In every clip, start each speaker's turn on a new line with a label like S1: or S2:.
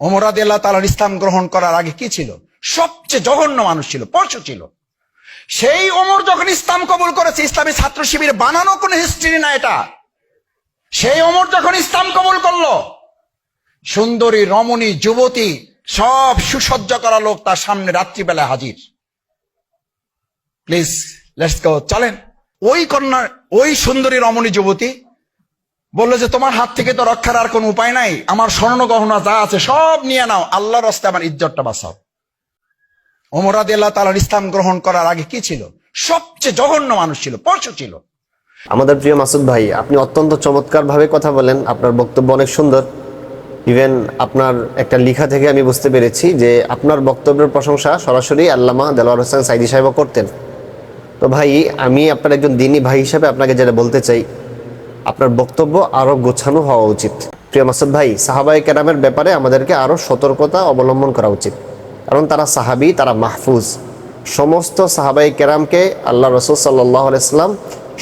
S1: ওমর আল্লাহ তালার ইসলাম গ্রহণ করার আগে কি ছিল? সবচেয়ে জঘন্য মানুষ ছিল, পশু ছিল। সেই ওমর যখন ইসলাম কবুল করেছে, ইসলামী ছাত্র শিবির বানানো কোনো হিস্ট্রি না এটা। সেই ওমর যখন ইসলাম কবুল করল, সুন্দরী, রমণী, যুবতী, সব সুসজ্জ করা লোক তার সামনে রাত্রিবেলায় হাজির। প্লিজ লেটস গো চলেন। ওই কন্যা, ওই সুন্দরী, রমণী, যুবতী বলল যে, তোমার হাত থেকে তো রক্ষার আর কোনো উপায় নাই। আমার স্বর্ণ গহনা যা আছে সব নিয়ে নাও। আল্লাহর রাস্তায় আমার ইজ্জতটা বাঁচাও। ওমরাদ আল্লাহ তালার ইসলাম গ্রহণ করার আগে কি ছিল? সবচেয়ে জঘন্য মানুষ ছিল, পশু ছিল।
S2: আমাদের প্রিয় মাসুদ ভাই, আপনি অত্যন্ত চমৎকার ভাবে কথা বলেন। আপনার বক্তব্য অনেক সুন্দর। ইভেন আপনার একটা লেখা থেকে আমি বুঝতে পেরেছি যে, আপনার বক্তব্যের প্রশংসা সরাসরি আল্লামা দেলোয়ার হোসেন সাইদি সাহেবও করতেন। তো ভাই, আমি আপনার একজন দিনী ভাই হিসাবে আপনাকে যেটা বলতে চাই আপনার বক্তব্য আরও গোছানো হওয়া উচিত। প্রিয় মাসুদ ভাই সাহাবাই কেরামের ব্যাপারে আমাদেরকে আরও সতর্কতা অবলম্বন করা উচিত। কারণ তারা সাহাবি, তারা মাহফুজ। সমস্ত সাহাবাই কেরামকে আল্লাহ রসুল সাল্লাহ আলাইসলাম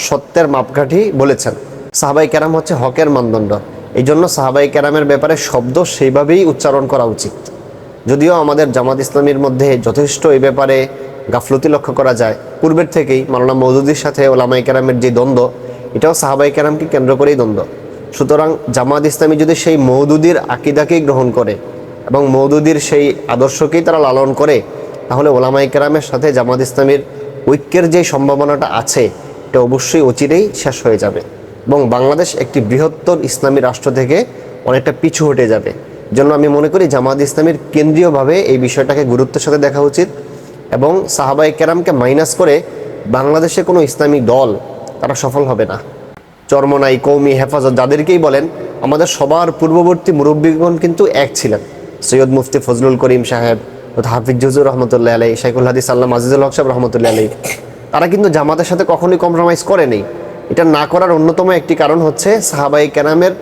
S2: সত্যের মাপকাঠি বলেছেন। সাহাবাই কেরাম হচ্ছে হকের মানদণ্ড। এই জন্য সাহাবাই কেরামের ব্যাপারে শব্দ সেইভাবেই উচ্চারণ করা উচিত। যদিও আমাদের জামাত ইসলামীর মধ্যে যথেষ্ট এই ব্যাপারে গাফলতি লক্ষ্য করা যায়। পূর্বের থেকেই মাওলানা মৌদুদির সাথে ওলামাই কেরামের যে দ্বন্দ্ব এটাও সাহাবাই কেরামকে কেন্দ্র করেই দ্বন্দ্ব। সুতরাং জামাত ইসলামী যদি সেই মৌদুদির আকিদাকেই গ্রহণ করে এবং মৌদুদির সেই আদর্শকেই তারা লালন করে, তাহলে ওলামাই কেরামের সাথে জামাত ইসলামীর ঐক্যের যে সম্ভাবনাটা আছে, এটা অবশ্যই অচিরেই শেষ হয়ে যাবে এবং বাংলাদেশ একটি বৃহত্তর ইসলামী রাষ্ট্র থেকে অনেকটা পিছু হটে যাবে। জন্য আমি মনে করি জামাত ইসলামীর কেন্দ্রীয়ভাবে এই বিষয়টাকে গুরুত্বের সাথে দেখা উচিত এবং সাহাবাই কেরামকে মাইনাস করে বাংলাদেশে কোনো ইসলামী দল তারা সফল হবে না। চরমনাই কৌমি হেফাজত যাদেরকেই বলেন, আমাদের সবার পূর্ববর্তী মুরব্বীগণ কিন্তু এক ছিলেন। সৈয়দ মুফতি ফজলুল করিম সাহেব হাফিজ জুজুর রহমতুল্লাহ আলাই শাইকুল হাদিস আল্লাহ আজিজুল হক সাহেব রহমতুল্লাহ আলাই তারা কিন্তু জামাতের সাথে কখনোই কম্প্রোমাইজ করেনি এটা না করার অন্যতম একটি কারণ হচ্ছে সাহাবাই কেরামের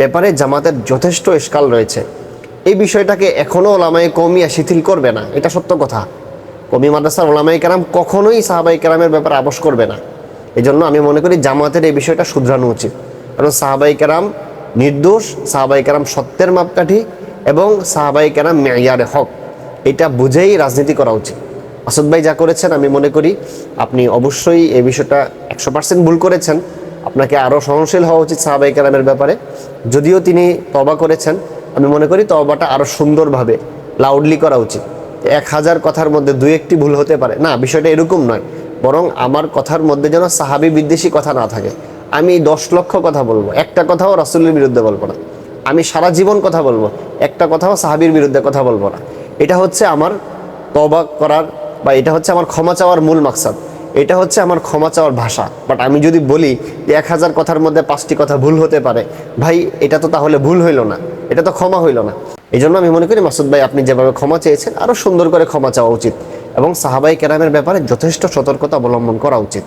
S2: ব্যাপারে জামাতের যথেষ্ট এসকাল রয়েছে। এই বিষয়টাকে এখনও ওলামাই কৌমিয়া শিথিল করবে না, এটা সত্য কথা। কমি মাদ্রাসার ওলামাই কেরাম কখনোই সাহাবাই কেরামের ব্যাপারে আপোষ করবে না। এই জন্য আমি মনে করি জামাতের এই বিষয়টা শুধরানো উচিত। কারণ সাহাবাই কেরাম নির্দোষ, সাহাবাই কেরাম সত্যের মাপকাঠি এবং সাহাবাই কেরাম মেয়ারে হক। এটা বুঝেই রাজনীতি করা উচিত। আসাদ ভাই যা করেছেন, আমি মনে করি আপনি অবশ্যই এই বিষয়টা একশো পার্সেন্ট ভুল করেছেন। আপনাকে আরও সহনশীল হওয়া উচিত সাহাবাই কেরামের ব্যাপারে। যদিও তিনি তবা করেছেন, আমি মনে করি তবাটা আরও সুন্দরভাবে লাউডলি করা উচিত। এক হাজার কথার মধ্যে দুই একটি ভুল হতে পারে। না, বিষয়টা এরকম নয়। বরং আমার কথার মধ্যে যেন সাহাবি বিদ্বেষী কথা না থাকে। আমি দশ লক্ষ কথা বলব। একটা কথাও রাসুলের বিরুদ্ধে বলব না। আমি সারা জীবন কথা বলব। একটা কথাও সাহাবির বিরুদ্ধে কথা বলব না। এটা হচ্ছে আমার তবা করার বা এটা হচ্ছে আমার ক্ষমা চাওয়ার মূল মাকসাদ। এটা হচ্ছে আমার ক্ষমা চাওয়ার ভাষা। বাট আমি যদি বলি যে এক হাজার কথার মধ্যে পাঁচটি কথা ভুল হতে পারে, ভাই, এটা তো তাহলে ভুল হইল না। এটা তো ক্ষমা হইল না। এই জন্য আমি মনে করি মাসুদ ভাই আপনি যেভাবে ক্ষমা চেয়েছেন আরও সুন্দর করে ক্ষমা চাওয়া উচিত এবং সাহাবাই কেরামের ব্যাপারে যথেষ্ট সতর্কতা অবলম্বন করা উচিত।